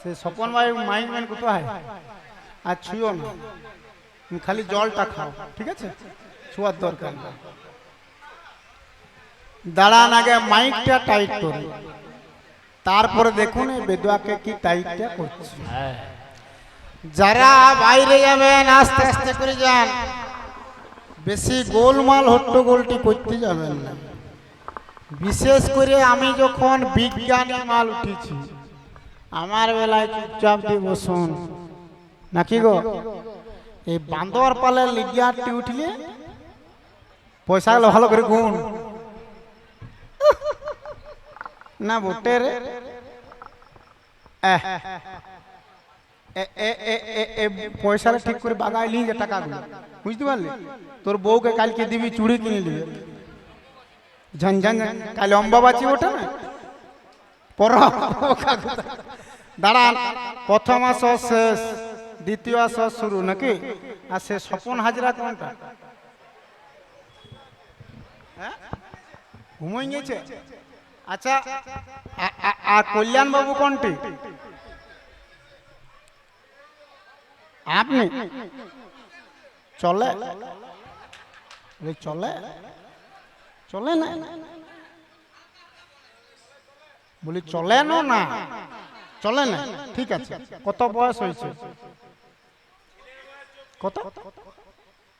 সে স্বপন ভাই mic man কোথায়? আর ছুঁয়ো না। তুমি খালি জলটা খাও, ঠিক আছে? ছোঁয়ার দরকার। দাঁড়ান আগে মাইকটা টাইট করে। তারপরে দেখুন এই বেদুয়াকে কি টাইটটা করছে। যারা বাইরে যাবেন, আস্তে আস্তে করে যান। বেশি গোলমাল, হট্টগোলটি করতে যাবেন না। বিশেষ করে আমি যখন বিজ্ঞানী মাল উঠেছি আমার বেলায় চুপচাপ দিয়ে বসুন। নাকি গো? এই বান্দর পালের লিডিয়ারটি উঠলে? পয়সা গেলো ভালো করে গুণ না বটে রে। পয়সাটা ঠিক করে বাগাইলি যে টাকাগুলো। বুঝতে পারলি? তোর বউকে কালকে দিবি, চুড়ি কিনে নিবি ঝনঝন ঝন। কাল অম্বাবাচি ওঠে না? দাঁড়ান, প্রথম আসর শেষ, দ্বিতীয় আসর শুরু, নাকি? আর সে স্বপন হাজরা কোনটা? হ্যাঁ? ঘুমোই গেছে আচ্ছা আর কল্যাণ কোনটি? আপনি? চলে? চলে? চলে না? বলি চলেন না। চলে না ঠিক আছে। কত বয়স হয়েছে? কত?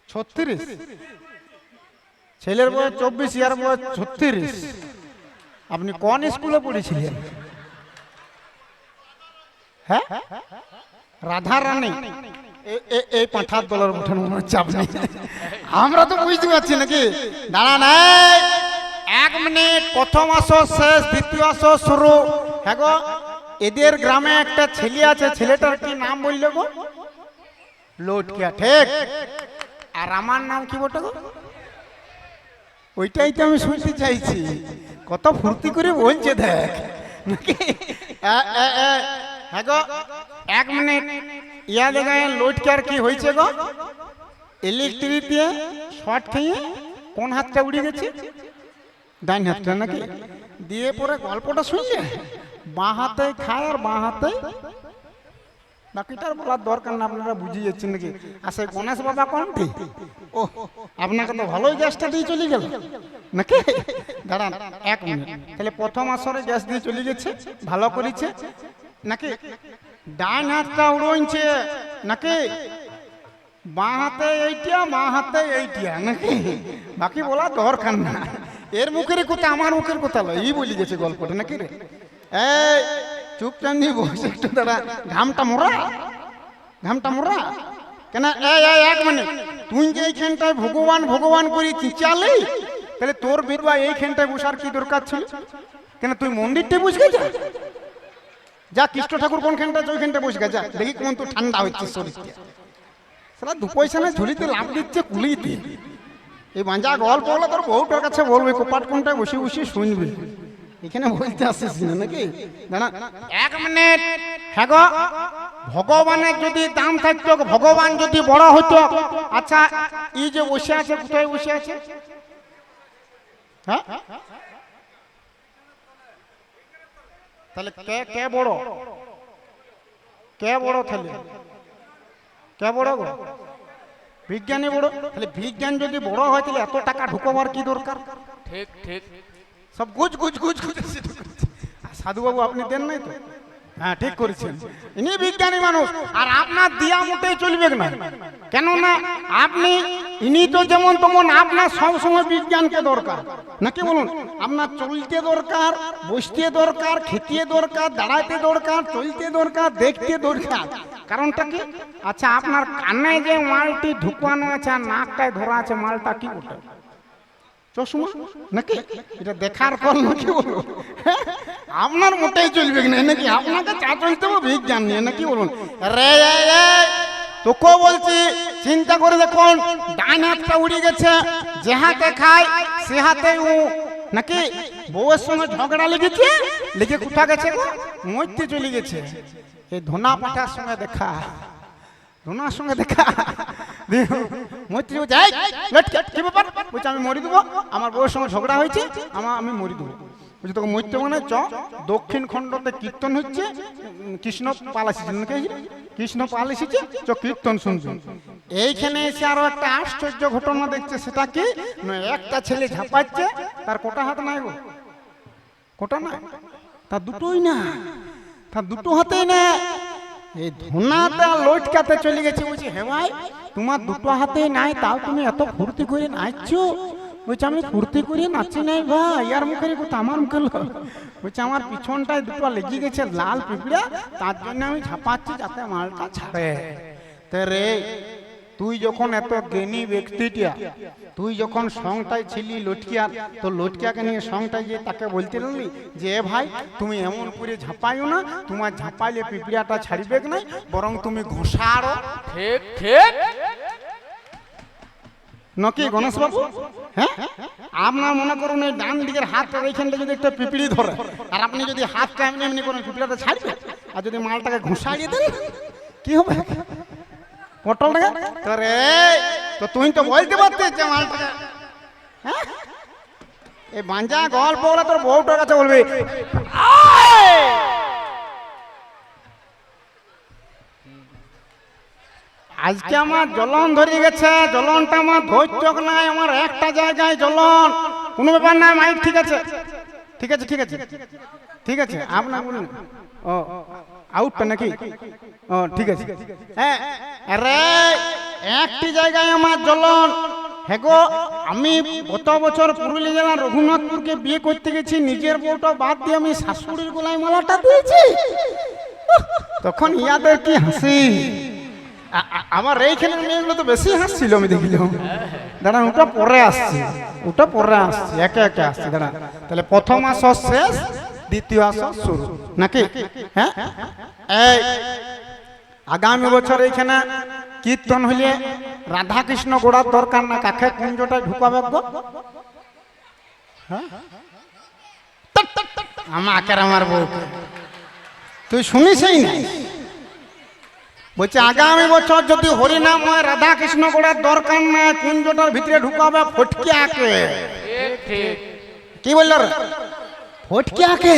ছত্রিশ। ছেলের বয়স চব্বিশ, ইয়ার বয়স ছত্রিশ। আপনি কোন স্কুলে পড়েছিলেন? হ্যাঁ? রাধা রানী। এই পাঁঠার দলের মনে হচ্ছে আপনি। আমরা তো বুঝতে পারছি নাকি? দাঁড়া নাই এক মিনিট, প্রথম আসর শেষ, দ্বিতীয় আসর শুরু। হ্যাঁ গো, এদের গ্রামে একটা ছেলে আছে, ছেলেটার কি নাম বললে গো? লোটকিয়া, ঠিক। আর আমার নাম কি বটে গো? ওইটাই তো আমি শুনতে চাইছি। কত ফুর্তি করে বলছে, দেখ। হ্যাঁ গো, এক মিনিট। ইয়া দেখায় লোটকার কি হয়েছে গো? ইলেকট্রিক দিয়ে শর্ট খেয়ে কোন হাতটা উড়ে গেছে? ডাইন হাতটা নাকি? দিয়ে পরে গল্পটা শুনলে? বাঁ হাতে খায় আর বাঁ হাতে? বাকিটার বলার দরকার না, আপনারা বুঝিয়ে যাচ্ছেন নাকি? আর সেই গণেশ বাবা কোনটি? ও আপনাকে তো ভালোই গ্যাসটা দিয়ে চলে গেল। নাকি? দাঁড়ান, এক মিনিট। তাহলে প্রথম আসরে গ্যাস দিয়ে চলে গেছে, ভালো করেছে। নাকি? ডান হাতটা উড়োইছে। নাকি? বাঁ হাতে এইটা বাঁ হাতে এইটা নাকি? বাকি বলা দরকার না। এর মুখের কথা আমার মুখের কথা লয়। এই বলি গেছে গল্পটা নাকি রে? এই চুপচাপ নিয়ে বসে একটু দাঁড়া। ঘামটা মোরা ঘামটা মোরা কেন? এই এক মিনিট। তুই যে এইখানটায় ভগবান ভগবান করে চিচালি তাহলে তোর বিধবা এইখানটায় বসার কি দরকার ছিল? কেন তুই মন্দিরটা বুঝ গেছে? যা কৃষ্ণ ঠাকুর কোনখানটা ওইখানটা বসে যা, দেখি কোন তো ঠান্ডা হচ্ছে শরীরটা। দু পয়সা না ঝুলিতে লাভ দিচ্ছে কুলিতে। এই বাঁজা গল্প হলে তোর বউটার কাছে বলবে, কোপাট কোনটায় বসে বসে শুনবে। এখানে বলতে আসিস না নাকি? দাঁড়া। এক মিনিট। হ্যাঁ গো। ভগবানের যদি দাম থাকতো, ভগবান যদি বড় হতো আচ্ছা এই যে বসে আছে, কোথায় বসে আছে? হ্যাঁ? তাহলে কে কে বড়? কে বড় তাহলে? কে বড় গো? বিজ্ঞানী বড় তাহলে বিজ্ঞান যদি বড় হয় তাহলে এত টাকা ঢুকবার কি দরকার? ঠিক ঠিক। সব গুজ গুজ গুজ গুজ সাধুবাবু আপনি দেন নাই তো? হ্যাঁ ঠিক করেছেন। ইনি বিজ্ঞানী মানুষ আর আপনার দিয়া মোটেই চলবে না কেননা আপনি ইনি তো যেমন তেমন আপনার সবসময় বিজ্ঞানকে দরকার। নাকি বলুন? আপনার চলতে দরকার বসতে দরকার খেতে দরকার দাঁড়াইতে দরকার চলতে দরকার দেখতে দরকার। কারণটা কি? আচ্ছা আপনার কানে যে মালটি ঢুকানো আছে আর নাকটায় ধরা আছে মালটা কি ওটা চশমা? নাকি? এটা দেখার পর নাকি বলব হ্যাঁ? আপনার মোটেই চলবে না নাকি আপনাকে চা চলতে হবে বিজ্ঞান নিয়ে নাকি বলুন? রে রে, বলছি চিন্তা করে দেখুন ডান হাতটা উড়ে গেছে যে হাতে খায় সে হাতে ও নাকি বউয়ের সঙ্গে ঝগড়া লেগেছে? লেগে কোথা গেছে গো? মরতে চলে গেছে। এই ধনা পাঠার সঙ্গে দেখা ধনার সঙ্গে দেখা। মৈত্রী বলছে "এই, কি ব্যাপার? আমি মরি দেবো আমার বউয়ের সঙ্গে ঝগড়া হয়েছে আমার আমি মরি দেবো বলছি তোকে মরতে মানে চ দক্ষিণ খণ্ডতে কীর্তন হচ্ছে কৃষ্ণ পাল এসেছে কৃষ্ণ পাল এসেছে চ কীর্তন শুনছো এইখানে এসে আরও একটা আশ্চর্য ঘটনা দেখছে সেটা কি একটা ছেলে ঝাঁপাচ্ছে তার কোটা হাত নাই গো? কোটা না তার দুটোই না তার দুটো হাতেই না এই আর লটকাতে চলে গেছে বলছি হে ভাই তোমার দুটো হাতেই নাই, তাও তুমি এত ফুর্তি করে নাচছো? বলছে, আমি ফুর্তি করে নাচি নাই ভাই ইয়ার মুখের কথা আমার মুখে। বলছে, আমার পিছনটায় দুটো লেগে গেছে লাল পিঁপড়া, তার জন্য আমি ঝাপাচ্ছি যাতে মালটা ছাড়ে। তে রে, তুই যখন এত জ্ঞানী ব্যক্তিটা তুই যখন সংটাই ছিলি লটকিয়া, তো লটকিয়াকে নিয়ে সংটাই যে তাকে বলতে লাগলি যে ভাই, তুমি এমন করে ঝাঁপাইও না, তোমার ঝাঁপাইলে পিঁপড়াটা ছাড়বে নাই বরং তুমি ঘোষারো ঠিক ঠিক। নকি গণেশ বাবু হ্যাঁ? আপনার মনে করুন এই ডান দিকের হাতটা এইখানটা যদি একটা পিঁপড়ি ধরে, আর আপনি যদি হাতটা এমনি এমনি করেন পিঁপড়াটা ছাড়বে আর যদি মালটাকে ঘুষাইয়ে দেন, কি হবে? পটলটাকে? তোরে তো তুই তো বলতে পারতিস মালটাকে। হ্যাঁ? এই বাঞ্জা গল্প তোর বউটার কাছে বলবে। আজকে আমার জ্বলন ধরে গেছে জ্বলনটা আমার ধৈর্য নাই আমার একটা জায়গায় জ্বলন। কোনো ব্যাপার নাই মাইক ঠিক আছে। ঠিক আছে ঠিক আছে ঠিক আছে আপনার বলুন। ও আউটটা নাকি? ও ঠিক আছে। হ্যাঁ আরে একটি জায়গায় আমার জ্বলন। হ্যাঁ গো আমি গত বছর পুরুলিয়া জেলার রঘুনাথপুরকে বিয়ে করতে গেছি নিজের বউটা বাদ দিয়ে আমি শাশুড়ির গোলায় মালাটা দিয়েছি। তখন ইয়াদের কি হাসি? আমার এইখানের মেয়েগুলো তো বেশি হাসছিল, আমি দেখিলাম। দাঁড়ান, ওটা পরে আসছে। ওটা পরে আসছে, একে একে আসছে, দাঁড়ান। তাহলে প্রথম আসর শেষ, দ্বিতীয় আসর শুরু, নাকি? হ্যাঁ? এই, আগামী বছর এইখানে কীর্তন হইলে রাধা কৃষ্ণ গোড়ার দরকার না কাকে কুঞ্জটায় ঢুকাবে গো। হ্যাঁ? আমাকে আমার বউ। তুই শুনিসই না? বলছে, আগামী বছর যদি হরিনাম হয় রাধা কৃষ্ণ গোড়ার দরকার না কুঞ্জটার ভিতরে ঢুকাবে ফটকে আকে কি বলল রে? ফটকে আকে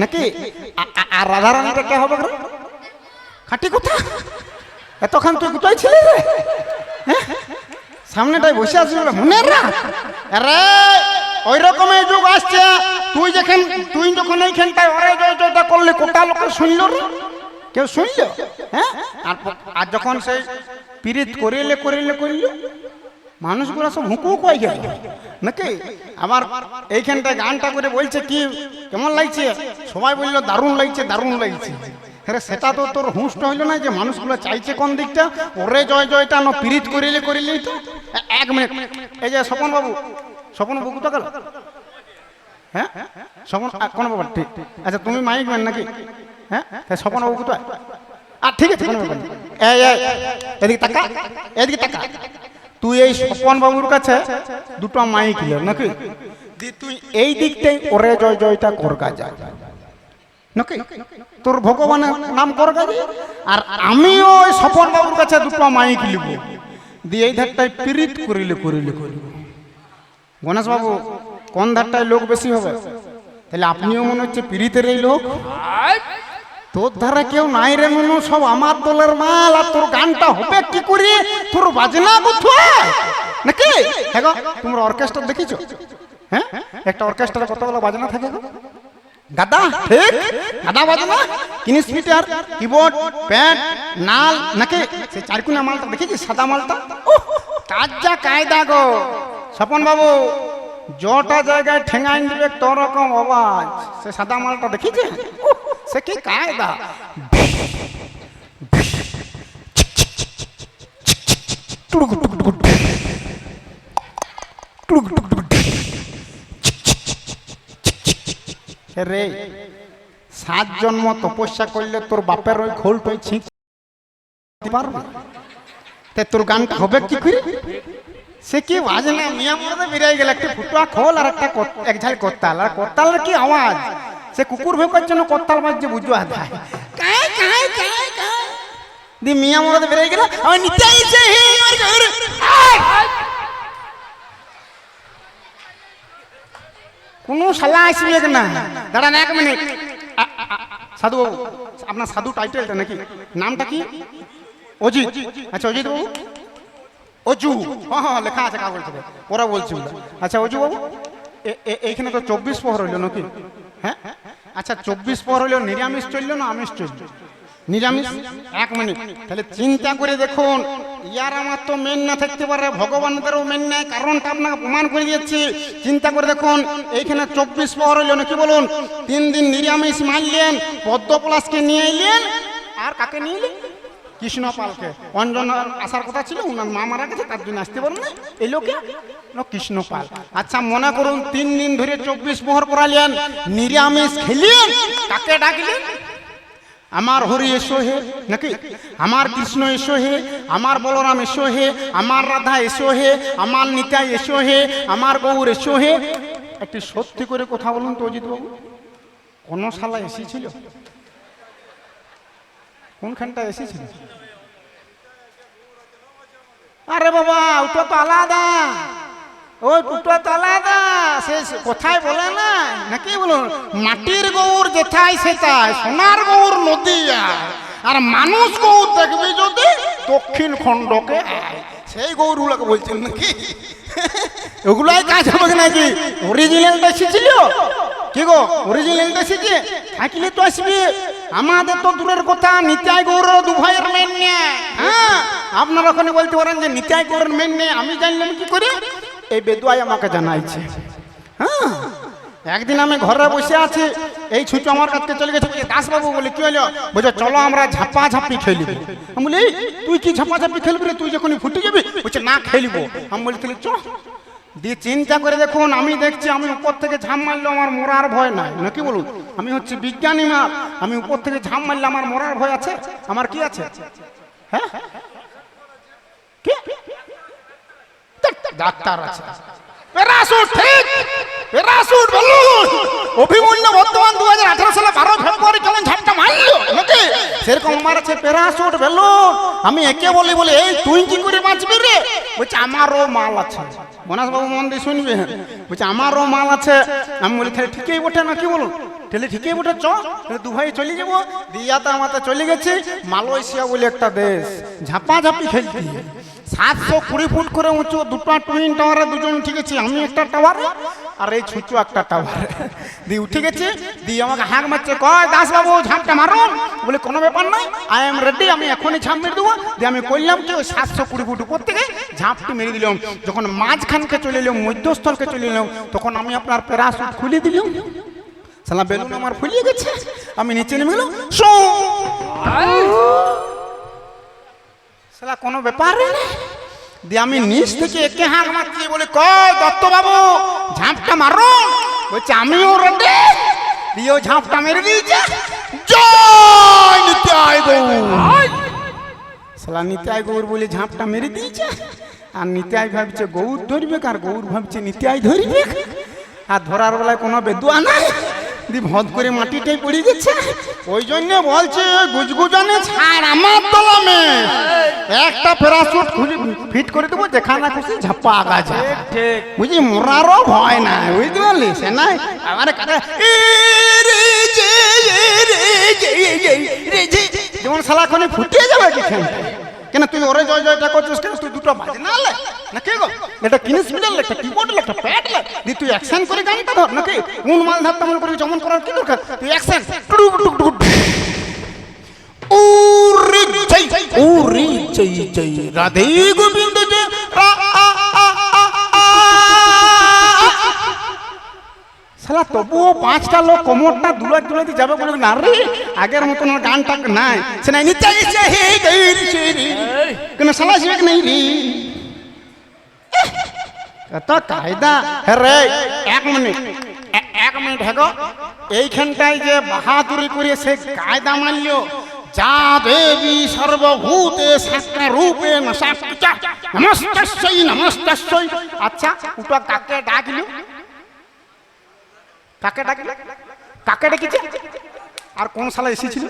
নাকি আর রাধা রানীটা কে হবে রে? খাটি কথা? এতক্ষণ তুই কোথায় ছিলি রে? সামনেটাই বসে আছিস বলে মনে রাখ আরে ওই রকমের যুগ আসছে। তুই যখন তুই যখন এইখানটায় অরে জয় জয়টা করলি, কোটা লোক শুনল রে? কেউ শুনল? হ্যাঁ? আর যখন সেই পিরিত করিলে করিলে করিল, মানুষগুলো সব হুকু কই গেল। নাকি? আমার এইখানটায় গানটা করে বলছে, কি, কেমন লাগছে? সবাই বলল, দারুণ লাগছে দারুণ লাগছে। হ্যাঁ সেটা তো তোর হুঁশটা হইল না যে মানুষগুলো চাইছে কোন দিকটা? ওরে জয় জয়টা ন পিরিত করিলে করিলেই তো। এক মিনিট। এই যে স্বপন বাবু স্বপন বাবু কোথা গেল? হ্যাঁ? স্বপন কোন বাবা ঠিক। আচ্ছা তুমি মাইক ম্যান নাকি? হ্যাঁ? স্বপন বাবু কোথায়? আর ঠিক আছে এদিকে তাকা এদিকে তাকা। তুই এই স্বপন বাবুর কাছে দুটো মাইক লে নাকি? তুই এই দিকটাই ওরে জয় জয়টা করগা যায়। নাকি? তোর ভগবানের নাম করগা যায় আর আমিও ওই স্বপন বাবুর কাছে দুটো মাইক লিব। দিয়ে এই ধারটায় পিরিত করিলে করিলে করিব গণেশ বাবু কোন ধারটায় লোক বেশি হবে? তাহলে আপনিও মনে হচ্ছে পিরিতের এই লোক? তোর ধারে কেউ নাই রে মনু, সব আমার দলের মাল, আর তোর গানটা হবে কি করি? তোর বাজনা কোথায় নাকি? হ্যাঁ তোমরা অর্কেস্ট্রা দেখিছো? হ্যাঁ? একটা অর্কেস্ট্রার কতগুলো বাজনা থাকে? গাদা, ঠিক? গাদা বাজনা? কিনিস মিটার কিবোর্ড প্যাড নাল, নাকি? সেই চারকুনা মালটা দেখেছিস, সাদা মালটা? যা কায়দা গো। স্বপন বাবু, জটা জায়গায় ঠেঙাই দিবে তোর রকম আওয়াজ। সে সাদা মালটা দেখেছে? সে কি কায়দা। রে সাত জন্ম তপস্যা করলে তোর বাপের ওই খোলটই ছিঁক পারবে তে তোর গানটা হবে কি করে? সে কি বাজে না মিয়া মরদে বেরিয়ে গেল একটা ফুটুয়া খোল আর একটা এক ঝাল করতাল। আর করতালের কি আওয়াজ? সে কুকুর ভোকার জন্য করতাল বাজছে বুঝো আধায় কাই কাই কাই কাই দি মিয়া মরদে বেরিয়ে গেল আমি নিতে আইছে হে আমার ঘর! কোনো শালা আসবে না। দাঁড়ান এক মিনিট। সাধু বাবু আপনার সাধু টাইটেলটা নাকি? নামটা কি? অজিত। আচ্ছা অজিত বাবু। অজু। হ্যাঁ হ্যাঁ লেখা আছে কাগজ। থেকে ওরা বলছি আচ্ছা অজু বাবু এইখানে তো চব্বিশ প্রহর হইল নাকি? হ্যাঁ? আচ্ছা চব্বিশ পর হলেও নিরামিষ চলল না আমিষ চলল? নিরামিষ এক মিনিট। তাহলে চিন্তা করে দেখুন ইয়ার আমার তো মেন না থাকতে পারে ভগবানদেরও মেন নেই কারণটা আপনাকে প্রমাণ করে দিচ্ছি চিন্তা করে দেখুন এইখানে চব্বিশ পর হইল নাকি বলুন? তিন দিন নিরামিষ মারলেন পদ্ম প্লাসকে নিয়ে এলেন আর কাকে নিয়ে এলেন? কৃষ্ণ পালকে। অঞ্জন আসার কথা ছিল ওনার মা মারা গেছে, তার জন্য আসতে পারেন না। এই লোকে? কৃষ্ণ পাল। আচ্ছা মনে করুন, তিন দিন ধরে চব্বিশ মোহর করালেন নিরামিষ খেলিয়েন কাকে ডাকলেন? আমার হরি এসো হে, নাকি? আমার কৃষ্ণ এসো হে, আমার বলরাম এসো হে, আমার রাধা এসো হে, আমার নিতাই এসো হে, আমার গৌর এসো হে। একটি সত্যি করে কথা বলুন তো অজিত বাবু। কোন শালা এসেছিল? কোনখানটা এসেছিল? আরে বাবা ওটা তো আলাদা ওই ওটা তো আলাদা সে কোথায় বলে না? নাকি বলুন মাটির গৌর যেথায় সেটাই সোনার গৌর নদিয়া আর মানুষ গৌর দেখবি যদি দক্ষিণ খণ্ডকে। সেই গৌরগুলোকে বলছেন নাকি? ওগুলাই কাজ হবে নাকি? অরিজিনালটা এসেছিল? কি গো অরিজিনালটা এসেছে থাকলে তো আসবে। আমাদের তো দূরের কথা, নিতাই গৌর দু মেন নেই হ্যাঁ আপনারা ওখানে বলতে পারেন যে নিতাই গৌরের মেন নেই আমি জানলাম কি করে? এই বেদুয়াই আমাকে জানাইছে। হ্যাঁ একদিন আমি ঘরে বসে আছি, এই ছুটু আমার কাছে চলে গেছে দাসবাবু, বলে, কি হলো? বলছে, চলো, আমরা ঝাপা ঝাপি খেলি আমি বলি তুই কি ঝাপা ঝাপি খেলবি রে? তুই যখনই ফুটে যাবি, বলছে, না, খেলব। আমি বলি, তাহলে চ। দিয়ে চিন্তা করে দেখুন, আমি দেখছি, আমি উপর থেকে ঝাম মারলে আমার মরার ভয় নাই। নাকি বলুন? আমি হচ্ছে বিজ্ঞানী মা আমি উপর থেকে ঝাম মারলে আমার মরার ভয় আছে? আমার কি আছে? হ্যাঁ? ডাক্তার আছে। দু হাজার আঠারো সালে আমি একে বলি, বলে, এই রে? আমারও মাল আছে। বাবু মন দিয়ে শুনবে। বলছে, আমারও মাল আছে। আমি বলি, তাহলে ঠিকই বটে না নাকি বলুন? তাহলে ঠিকই বটে চ দুভাই চলে যাব। দিয়াতে আমাতে চলে গেছি। মালয়েশিয়া বলে একটা দেশ। ঝাপাঝাপি খেলছি সাতশো কুড়ি ফুট করে উঁচু, দুটো টুইন টাওয়ারে দুজন ঠিক আছে আমি একটা টাওয়ারে আর এই ছুঁচু একটা টাওয়ারে। দিয়ে উঠে গেছে দিয়ে আমাকে হাঁক মারছে কয় দাস বাবু ঝাঁপটা মারুন বলে কোনো ব্যাপার নাই আই এম রেডি আমি এখনই ঝাঁপ মেরে দেবো। দিয়ে আমি করলাম কি ওই সাতশো কুড়ি ফুট উপর থেকে ঝাঁপটি মেরে দিলাম। যখন মাঝখানকে চলে এলাম মধ্যস্থলকে চলে এলাম তখন আমি আপনার প্যারাসুট খুলে দিলাম। সালা বেলুন আমার ফুলিয়ে গেছে। আমি নিচে নেমে গেলাম। সালা কোনো ব্যাপার না। দিয়ে আমি নিচ থেকে একে হাঁক মারছি বলে কয় দত্ত বাবু ঝাঁপটা মারো। বলছে আমিও রেডি। দিয়ে ও ঝাঁপটা মেরে দিয়েছে। জয় নিতাই গৌর। সালা নিতাই গৌর বলে ঝাঁপটা মেরে দিয়েছে। আর নিতাই ভাবছে গৌর ধরবে আর গৌর ভাবছে নিতাই ধরবে আর ধরার বেলায় কোনো বেদুয়া নাই। দি ভদ করে মাটিটাই পড়ে গেছে। ওই জন্য বলছে গুজগুজানে ছাড় আমার দলামে। একটা প্যারাসুট খুলে ফিট করে দেবো যেখানে খুশি ঝাপ্পা আগা যায় ঠিক। বুঝি মরারও ভয় নাই বুঝতে পারলি সে নাই আমার কাছে। যেমন সালাক্ষণে ফুটিয়ে যাবে কি কেন তুই ওরে জয় জয়টা করছিস কেন তুই দুটো বাজে না লে না কে গো? এটা কিনিস মিডাল একটা কিবোর্ড একটা প্যাড দি তুই অ্যাকশন করে গানটা ধর নাকি? উন মাল ধাত তামল করে জমন করার কি দরকার? তুই অ্যাকশন টুক টুক টুক উরি জয় উরি চাই জয় রাধে গোবিন্দ জয় শালা তবুও পাঁচটা লোক কোমরটা দুলাই দুলাইতে যাবে বলে না রে। আগের মতন গানটা নাই। সে নাই নিতে এসে হে কেন শালা আসবে নাই রে এত কায়দা। হে রে এক মিনিট। এক মিনিট হেগো। এইখানটায় যে বাহাদুরি করে সে কায়দা মানলো যা দেবী সর্বভূতে শাস্ত্র রূপে নমস্তাস্যই নমস্তাস্যই আচ্ছা ওটা কাকে ডাকলো? কাকে ডাকে? কাকে ডেকেছে? আর কোন সালা এসেছিল?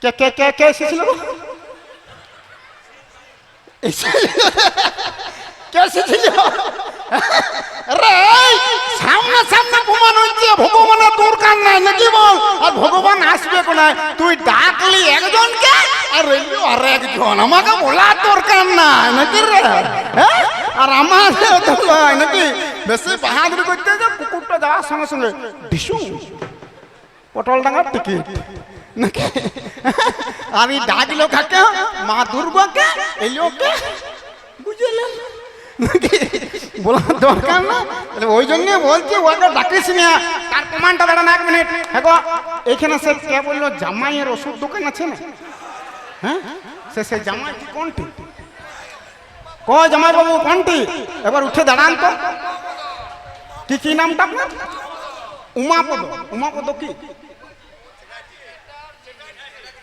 কে কে কে কে এসেছিল এসে- কে এসেছিল? রে হচ্ছে, ভগবানের দরকার নাই, নাকি বল? আর ভগবান আসবে তুই ডাকলি আর একজন, আমাকে বলার দরকার নাই, নাকি রে? হ্যাঁ? আর আমার নাকি? বেশি বাহাদুরি করতে যে কুকুরটা যাওয়ার সঙ্গে সঙ্গে ডিসু। পটল ডাঙার টিকিট। নাকি? আমি ডাকলো কাকে মা দুর্গাকে এলোকে বুঝলেন দরকার না। ওই প্রমাণটা দাঁড়ান এক মিনিট। হ্যাঁ এখানে সে জামাইয়ের ওষুধ দোকান আছে না? হ্যাঁ? সে জামাই কোনটি? ক জামাই বাবু কোনটি? এবার উঠে দাঁড়ান তো। কি কি নামটা আপনার উমাপদ। উমাপদ কি?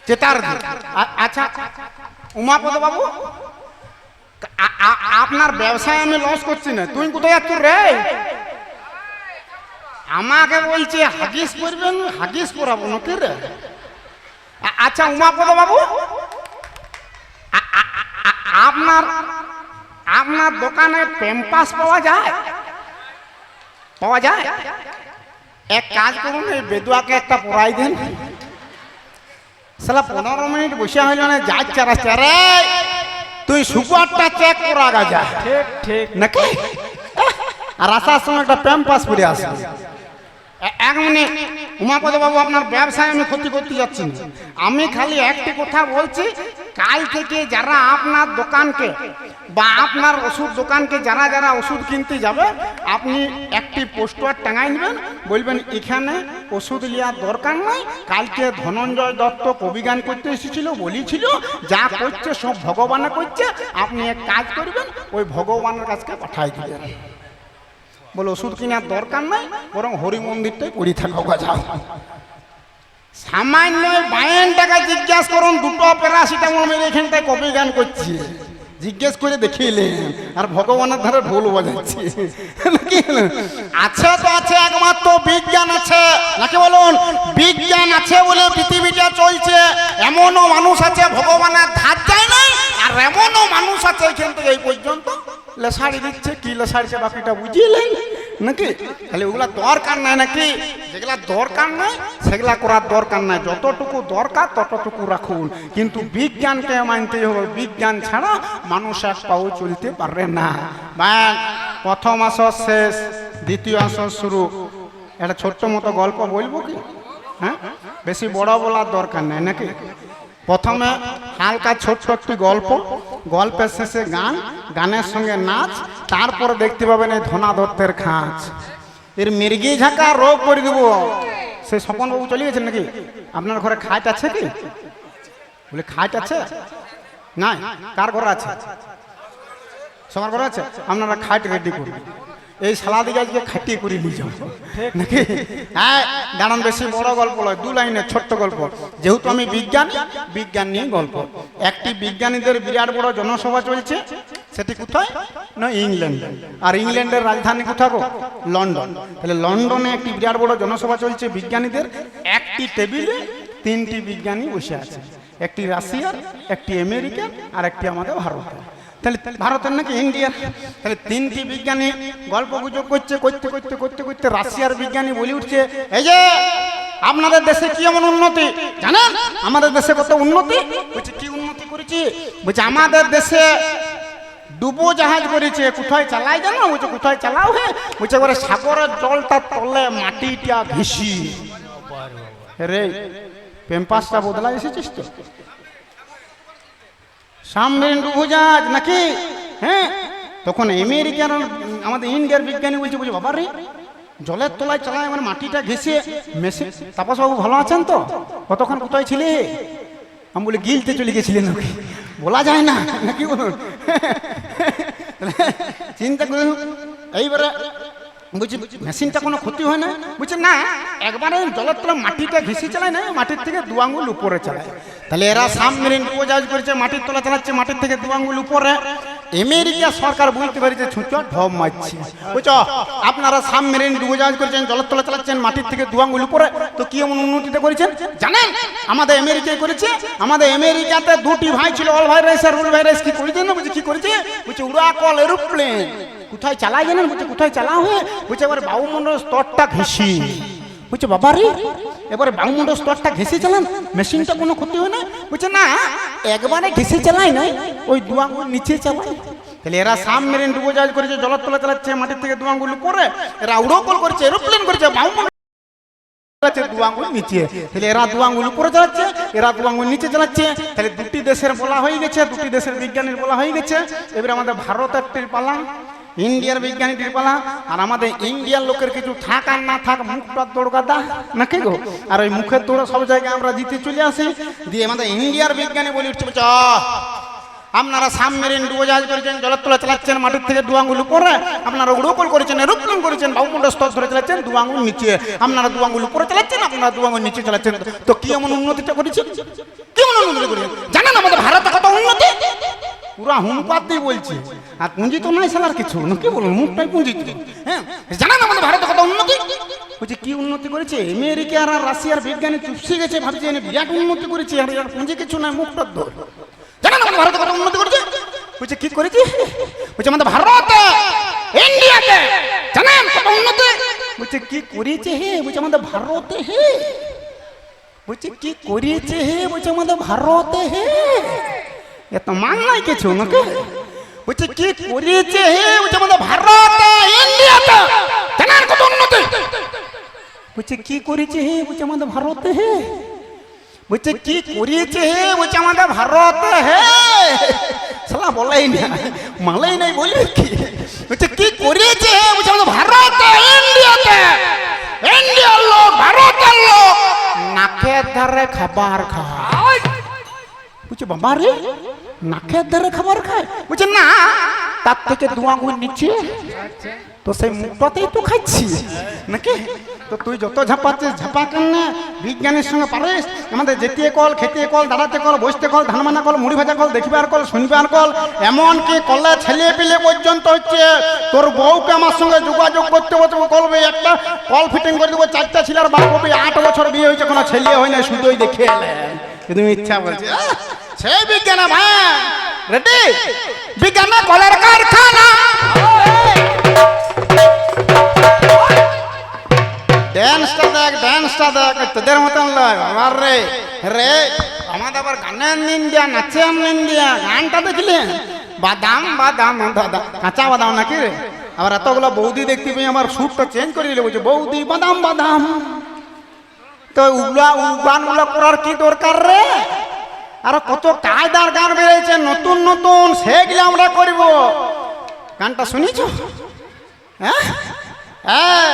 চেতার আচ্ছা উমাপদ বাবু আপনার ব্যবসায় আমি লস করছি না। তুই কোথায় যাচ্ছ রে? আমাকে বলছে, হাগিস করবেন হাগিস পরাবো নাকি রে? আচ্ছা উমাপদ বাবু আপনার আপনার দোকানে প্যাম্পাস পাওয়া যায়? পাওয়া যায়? এক কাজ করুন এই বেদুয়াকে একটা পড়াই দেন। সালা পনেরো মিনিট বসে হইল না যা চারা চারে তুই সুপারটা চেক করা যা ঠিক ঠিক। নাকি? আর আসার সময় একটা প্যাম্পাস পরে আসবে এ- এক মিনিট উমাপদ বাবু আপনার ব্যবসায় আমি ক্ষতি করতে যাচ্ছি না। আমি খালি একটি কথা বলছি কাল থেকে যারা আপনার দোকানকে বা আপনার ওষুধ দোকানকে যারা যারা ওষুধ কিনতে যাবে, আপনি একটি পোস্টার টাঙাই নেবেন, বলবেন, এখানে ওষুধ নেওয়ার দরকার নাই। কালকে ধনঞ্জয় দত্ত কবিগান করতে এসেছিল, বলেছিল, যা করছে সব ভগবানে করছে। আপনি এক কাজ করবেন, ওই ভগবানের কাছকে পাঠাই দিবেন। বলে, ওষুধ কেনার দরকার নাই, বরং হরি মন্দিরটাই পড়ি থাকা যাও সামান্য বায়েন টাকা জিজ্ঞাসা করুন, দুটো প্যারাসিটামল মেরে এখানটায় কপি গান করছি। জিজ্ঞেস করে দেখিলেন, আর ভগবানের ধারে ঢোল বাজাচ্ছি? আছে তো আছে, একমাত্র বিজ্ঞান আছে। নাকি বলুন, বিজ্ঞান আছে বলে পৃথিবীটা চলছে, এমনও মানুষ আছে ভগবানের ধার যায় নাই, আর এমনও মানুষ আছে এখান থেকে এই পর্যন্ত। লেসাড়ি দিচ্ছে, কি লেসাড়িছে বাকিটা বুঝিলেন? নাকি? তাহলে ওগুলা দরকার নাই নাকি? যেগুলা দরকার নাই সেগুলা করার দরকার নাই। যতটুকু দরকার ততটুকু রাখুন। কিন্তু বিজ্ঞানকে মানতে হবে। বিজ্ঞান ছাড়া মানুষ এক পাও চলতে পারে না। ব্যাস, প্রথম আসর শেষ দ্বিতীয় আসর শুরু। একটা ছোট্ট মতো গল্প বলব কি? হ্যাঁ? বেশি বড় বলার দরকার নাই নাকি? প্রথমে হালকা ছোট্ট একটি গল্প। গল্পের শেষে গান গানের সঙ্গে নাচ তারপর দেখতে পাবেন এই ধনা দত্তের খাঁচ এর মির্গি ঝাঁকা রোগ করে দেবো সে স্বপনবাবু চলে গেছেন নাকি? আপনার ঘরে খাট আছে কি? বলে, খাট আছে? না কার ঘরে আছে? সবার ঘরে আছে? আপনারা খাট রেডি করুন। এই সালা দিকে আজকে খাটিয়ে করে নিয়ে যাও নাকি? হ্যাঁ দাঁড়ান বেশি, বড় গল্প নয়, দু লাইনের ছোট্ট গল্প। যেহেতু আমি বিজ্ঞান বিজ্ঞান নিয়ে গল্প। একটি বিজ্ঞানীদের বিরাট বড় জনসভা চলছে। সেটি কোথায়? না ইংল্যান্ড আর ইংল্যান্ডের রাজধানী কোথায় গো? লন্ডন তাহলে লন্ডনে একটি বিরাট বড় জনসভা চলছে বিজ্ঞানীদের। একটি টেবিলে তিনটি বিজ্ঞানী বসে আছে। একটি রাশিয়ার একটি আমেরিকার আর একটি আমাদের ভারতের তাহলে ভারতের নাকি ইন্ডিয়ার? তাহলে তিনটি বিজ্ঞানী গল্প গুজব করছে, করতে করতে করতে করতে রাশিয়ার বিজ্ঞানী বলে উঠছে, এই যে, আপনাদের দেশে কি এমন উন্নতি? জানেন? আমাদের দেশে কত উন্নতি? বলছে, কি উন্নতি করেছি? বলছে, আমাদের দেশে ডুবো জাহাজ করেছে, কোথায় চালাই জানো? বলছে, কোথায় চালাও হে? বলছে, এবারে সাগরের জলটা তলে মাটিটা ঘেসি রে পেম্পাসটা বদলা এসেছিস তো? সামনের ডুবোজাহাজ নাকি? হ্যাঁ তখন আমেরিকার, আমাদের ইন্ডিয়ার বিজ্ঞানী বলছে বলছে, বাবা রে, জলের তলায় চালায় মানে মাটিটা ঘেসে মেশে। তাপস বাবু ভালো আছেন তো? কতক্ষণ কোথায় ছিলে? আমি বলি, গিলতে চলে গেছিলেন ওকে বলা যায় না কি বলুন? চিন্তা করুন, এইবারে বলছি, মেশিনটা কোনো ক্ষতি হয় না? বলছে, না, একবারে জলের তলা মাটিটা ঘেসে চালায় না, মাটির থেকে দু আঙুল উপরে চালায়। তাহলে এরা সামনে ডুবোজাহাজ করেছে, মাটির তলা চালাচ্ছে, মাটির থেকে দু আঙ্গুল উপরে। আমেরিকা সরকার বুঝতে পারছে, ছুঁচো, ঢপ মারছি। বুঝছ? আপনারা সাবমেরিন ডুবোজাহাজ করেছেন জলের তলা চালাচ্ছেন, মাটির থেকে দু আঙ্গুল উপরে, তো কি এমন উন্নতিতে করেছেন? জানেন? আমাদের আমেরিকায় করেছে, আমাদের আমেরিকাতে দুটি ভাই ছিল অল ভাইরাস আর রুল ভাইরাস কি করেছে না বলছে কি করেছে? বলছে উড়াকল এরোপ্লেন কোথায় চালাই জানেন? বলছে কোথায় চালা হয়ে? বলছে এবার বায়ুমণ্ডল স্তরটা ঘেঁষি। বলছে বাবা রে এবারে বায়ুমণ্ডল স্তরটা ঘেঁষে চালান, মেশিনটা কোনো ক্ষতি হয় না। বলছে না? একবারে ঘেঁষে চালাই নাই ওই দু নিচে চালাই তাহলে এরা সাবমেরিন ডুবোজাহাজ করেছে, জলের তলা চালাচ্ছে, মাটির থেকে দু উপরে। এরা উড়োকল করেছে, এরোপ্লেন করেছে আঙ্গুল নিচে। তাহলে এরা চালাচ্ছে, এরা নিচে চালাচ্ছে। তাহলে দুটি দেশের বলা হয়ে গেছে, দুটি দেশের বিজ্ঞানীর বলা হয়ে গেছে। এবারে আমাদের ভারত একটির পালা ইন্ডিয়ার বিজ্ঞানীটির পালা আর আমাদের ইন্ডিয়ার লোকের কিছু থাক আর না থাক মুখটা দৌড়গাদা নাকি গো? আর ওই মুখের দৌড়া সব জায়গায় আমরা জিতে চলে আসি। দিয়ে আমাদের ইন্ডিয়ার বিজ্ঞানী বলে, উঠছে আপনারা সাবমেরিন ডুবোজাহাজ করেছেন জলের চালাচ্ছেন, মাটির থেকে দু আঙ্গুল উপরে, আপনারা উড়োকল করেছেন, এরোপ্লেন করেছেন বায়ুমণ্ডল স্তর ধরে চালাচ্ছেন, দু আঙ্গুল নিচে, আপনারা দু আঙ্গুল উপরে চালাচ্ছেন, আপনারা দু আঙ্গুল নিচে চালাচ্ছেন। তো কি এমন উন্নতিটা করেছেন কেমন উন্নতি করেছেন জানেন আমাদের ভারতে কত উন্নতি আর পুঁজি তো কিছু। হ্যাঁ আমাদের ভারতে উন্নতি? বলছে, কি উন্নতি করেছে? আর রাশিয়ার চুপসে গেছে বিরাট উন্নতি করেছে। আর পুঁজি কিছু কত উন্নতি করেছে? বলছে, কি করেছে? ইন্ডিয়াতে বলছে, কি করেছে হে? ভারতে হে। বলছে, কি করেছে হে? বলছে, আমাদের ভারতে হে। এত মান নাই কিছু নাকি? বলছে কি করেছে হে? বলছে আমাদের ভারতে, ইন্ডিয়াতে। জানেন কত উন্নতি? বলছে কি করেছে হে? বলছে আমাদের ভারতে, হে। বলছে কি করিয়েছে হে? বলছে আমাদের ভারত, হে। সালা বলাই না মালাই নাই বলবে কি? বলছে কি করিয়েছে হে? বলছে আমাদের ভারত, ইন্ডিয়াতে। ইন্ডিয়ার লোক, ভারতের লোক। নাকের ধারে খাবার খায়। বলছে বাবা রে নাকের ধারে খাবার খায়। বলছে, না, তার থেকে দু আঙুল নিচে, তো সেই মুখটাতেই তো খাচ্ছি নাকি? তো তুই যত ঝাঁপাচ্ছিস, ঝাপা কেন বিজ্ঞানের সঙ্গে পারিস? আমাদের যেতে কল, খেতে কল, দাঁড়াতে কল, বসতে কল, ধান মানা কল, মুড়ি ভাজা কল, দেখিবার কল, শুনবার কল, এমনকি কলে ছেলে পেলে পর্যন্ত হচ্ছে, তোর বউকে আমার সঙ্গে যোগাযোগ করতে করতে বলবে, একটা কল ফিটিং করে দেবো, চারটা ছেলের বাপ হবে আট বছর বিয়ে হয়েছে, কোনো ছেলে হয় না শুধুই দেখে এলেন। কিন্তু ইচ্ছা বলছে। সেই বিজ্ঞান ভাই রেডি বিজ্ঞান কলের কারখানা। ড্যান্সটা দেখ ড্যান্সটা দেখ তোদের মতন লয়। আমার রে রে আমাদের আবার গানের নিন্দিয়া নাচের নিন্দিয়া গানটা দেখলি? বাদাম বাদাম কাঁচা বাদাম নাকি রে? আবার এতগুলো বৌদি দেখতে পেয়ে আমার সুরটা চেঞ্জ করে দিলে বলছে বৌদি বাদাম বাদাম। তো উগুলা গানগুলো করার কি দরকার রে? আর কত কায়দার গান বেড়েছে নতুন নতুন সেগুলো আমরা করব। গানটা শুনেছ? হ্যাঁ? হ্যাঁ।